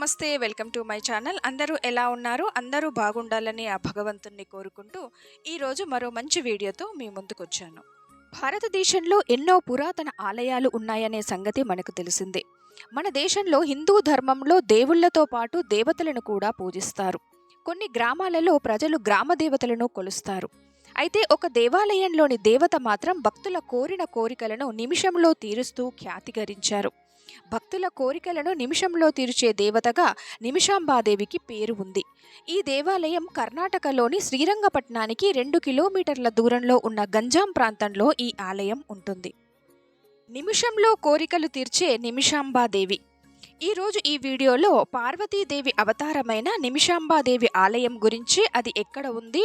నమస్తే welcome to my channel. అందరూ ఎలా ఉన్నారు? అందరూ బాగుండాలని ఆ భగవంతుణ్ణి కోరుకుంటూ ఈరోజు మరో మంచి వీడియోతో మీ ముందుకు వచ్చాను భారతదేశంలో ఎన్నో పురాతన ఆలయాలు ఉన్నాయనే సంగతి మనకు తెలిసిందే. మన దేశంలో హిందూ ధర్మంలో దేవుళ్ళతో పాటు దేవతలను కూడా పూజిస్తారు. కొన్ని గ్రామాలలో ప్రజలు గ్రామ దేవతలను కొలుస్తారు. అయితే ఒక దేవాలయంలోని దేవత మాత్రం భక్తుల కోరిన కోరికలను నిమిషంలో తీరుస్తూ ఖ్యాతిగరించారు. భక్తుల కోరికలను నిమిషంలో తీర్చే దేవతగా నిమిషాంబాదేవికి పేరు ఉంది. ఈ దేవాలయం కర్ణాటకలోని శ్రీరంగపట్నానికి రెండు కిలోమీటర్ల దూరంలో ఉన్న గంజాం ప్రాంతంలో ఈ ఆలయం ఉంటుంది. నిమిషంలో కోరికలు తీర్చే నిమిషాంబాదేవి ఈరోజు ఈ వీడియోలో పార్వతీదేవి అవతారమైన నిమిషాంబాదేవి ఆలయం గురించి అది ఎక్కడ ఉంది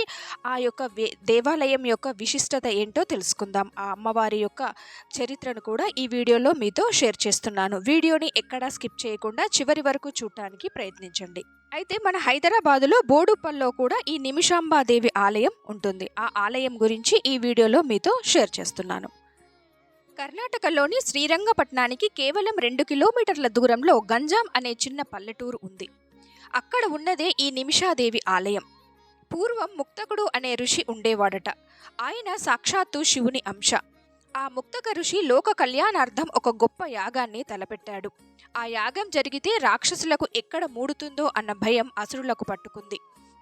ఆ యొక్క దేవాలయం యొక్క విశిష్టత ఏంటో తెలుసుకుందాం. ఆ అమ్మవారి యొక్క చరిత్రను కూడా ఈ వీడియోలో మీతో షేర్ చేస్తున్నాను. వీడియోని ఎక్కడా స్కిప్ చేయకుండా చివరి వరకు చూడటానికి ప్రయత్నించండి. అయితే మన హైదరాబాదులో బోడుపల్లో కూడా ఈ నిమిషాంబాదేవి ఆలయం ఉంటుంది. ఆ ఆలయం గురించి ఈ వీడియోలో మీతో షేర్ చేస్తున్నాను. కర్ణాటకలోని శ్రీరంగపట్నానికి కేవలం రెండు కిలోమీటర్ల దూరంలో గంజాం అనే చిన్న పల్లెటూరు ఉంది. అక్కడ ఉన్నదే ఈ నిమిషాదేవి ఆలయం. పూర్వం ముక్తకుడు అనే ఋషి ఉండేవాడట. ఆయన సాక్షాత్తు శివుని అంశ. ఆ ముక్తక ఋషి లోక కళ్యాణార్థం ఒక గొప్ప యాగాన్ని తలపెట్టాడు. ఆ యాగం జరిగితే రాక్షసులకు ఎక్కడ మూడుతుందో అన్న భయం అసురులకు పట్టుకుంది.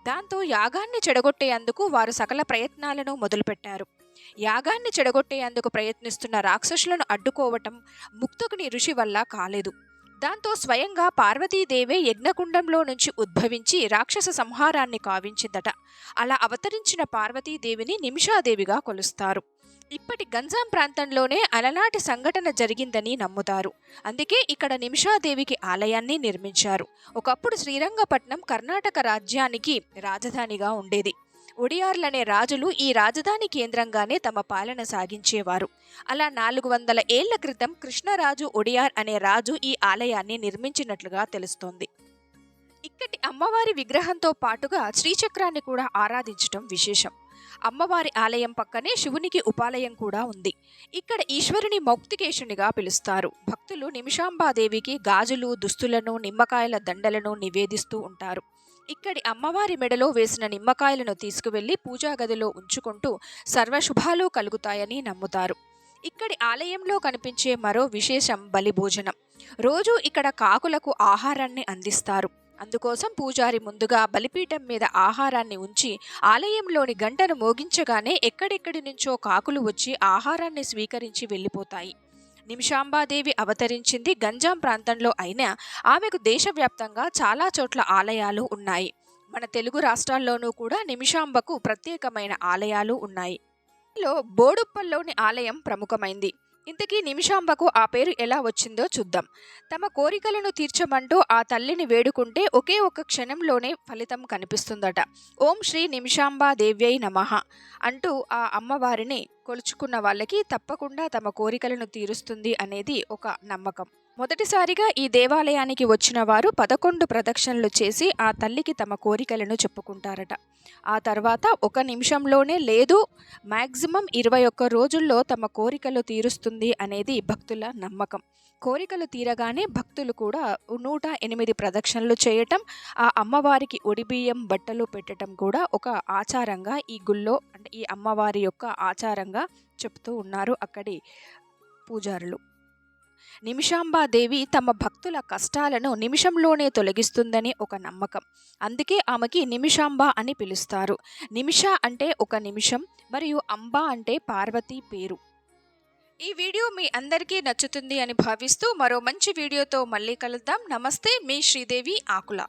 దాంతో యాగాన్ని చెడగొట్టేందుకు వారు సకల ప్రయత్నాలను మొదలుపెట్టారు. యాగాన్ని చెడగొట్టేందుకు ప్రయత్నిస్తున్న రాక్షసులను అడ్డుకోవటం ముక్తుకుని ఋషి వల్ల కాలేదు. దాంతో స్వయంగా పార్వతీదేవే యజ్ఞకుండంలో నుంచి ఉద్భవించి రాక్షస సంహారాన్ని కావించిందట. అలా అవతరించిన పార్వతీదేవిని నిమిషాదేవిగా కొలుస్తారు. ఇప్పటి గంజాం ప్రాంతంలోనే అలనాటి సంఘటన జరిగిందని నమ్ముతారు. అందుకే ఇక్కడ నిమిషాదేవికి ఆలయాన్ని నిర్మించారు. ఒకప్పుడు శ్రీరంగపట్నం కర్ణాటక రాజ్యానికి రాజధానిగా ఉండేది. ఒడియార్లనే రాజులు ఈ రాజధాని కేంద్రంగానే తమ పాలన సాగించేవారు. అలా నాలుగు వందల ఏళ్ళ క్రితం కృష్ణరాజు ఒడియార్ అనే రాజు ఈ ఆలయాన్ని నిర్మించినట్లుగా తెలుస్తోంది. ఇక్కటి అమ్మవారి విగ్రహంతో పాటుగా శ్రీచక్రాన్ని కూడా ఆరాధించటం విశేషం. అమ్మవారి ఆలయం పక్కనే శివునికి ఉపాలయం కూడా ఉంది. ఇక్కడ ఈశ్వరుని మౌక్తికేశునిగా పిలుస్తారు. భక్తులు నిమిషాంబాదేవికి గాజులు దుస్తులను నిమ్మకాయల దండలను నివేదిస్తూ ఉంటారు. ఇక్కడి అమ్మవారి మెడలో వేసిన నిమ్మకాయలను తీసుకువెళ్ళి పూజా గదిలో ఉంచుకుంటూ సర్వశుభాలు కలుగుతాయని నమ్ముతారు. ఇక్కడి ఆలయంలో కనిపించే మరో విశేషం బలిభోజనం. రోజు ఇక్కడ కాకులకు ఆహారాన్ని అందిస్తారు. అందుకోసం పూజారి ముందుగా బలిపీఠం మీద ఆహారాన్ని ఉంచి ఆలయంలోని గంటను మోగించగానే ఎక్కడెక్కడి నుంచో కాకులు వచ్చి ఆహారాన్ని స్వీకరించి వెళ్ళిపోతాయి. నిమిషాంబాదేవి అవతరించింది గంజాం ప్రాంతంలో అయినా ఆమెకు దేశవ్యాప్తంగా చాలా చోట్ల ఆలయాలు ఉన్నాయి. మన తెలుగు రాష్ట్రాల్లోనూ కూడా నిమిషాంబకు ప్రత్యేకమైన ఆలయాలు ఉన్నాయి. లో బోడుప్పల్లోని ఆలయం ప్రముఖమైంది. ఇంతకీ నిమిషాంబకు ఆ పేరు ఎలా వచ్చిందో చూద్దాం. తమ కోరికలను తీర్చమంటూ ఆ తల్లిని వేడుకుంటే ఒకే ఒక క్షణంలోనే ఫలితం కనిపిస్తుందట. ఓం శ్రీ నిమిషాంబా దేవ్యై నమః అంటూ ఆ అమ్మవారిని కొలుచుకున్న వాళ్ళకి తప్పకుండా తమ కోరికలను తీరుస్తుంది అనేది ఒక నమ్మకం. మొదటిసారిగా ఈ దేవాలయానికి వచ్చిన వారు పదకొండు ప్రదక్షిణలు చేసి ఆ తల్లికి తమ కోరికలను చెప్పుకుంటారట. ఆ తర్వాత ఒక నిమిషంలోనే లేదు మ్యాక్సిమం ఇరవై ఒక్క రోజుల్లో తమ కోరికలు తీరుస్తుంది అనేది భక్తుల నమ్మకం. కోరికలు తీరగానే భక్తులు కూడా నూట ఎనిమిది ప్రదక్షిణలు చేయటం ఆ అమ్మవారికి ఒడిబియ్యం బట్టలు పెట్టడం కూడా ఒక ఆచారంగా ఈ గుళ్ళో అంటే ఈ అమ్మవారి యొక్క ఆచారంగా చెప్తూ ఉన్నారు అక్కడి పూజారులు. నిమిషాంబాదేవి తమ భక్తుల కష్టాలను నిమిషంలోనే తొలగిస్తుందని ఒక నమ్మకం. అందుకే ఆమెకి నిమిషాంబ అని పిలుస్తారు. నిమిష అంటే ఒక నిమిషం మరియు అంబ అంటే పార్వతీ పేరు. ఈ వీడియో మీ అందరికీ నచ్చుతుంది అని భావిస్తూ మరో మంచి వీడియోతో మళ్ళీ కలుద్దాం. నమస్తే మీ శ్రీదేవి ఆకుల.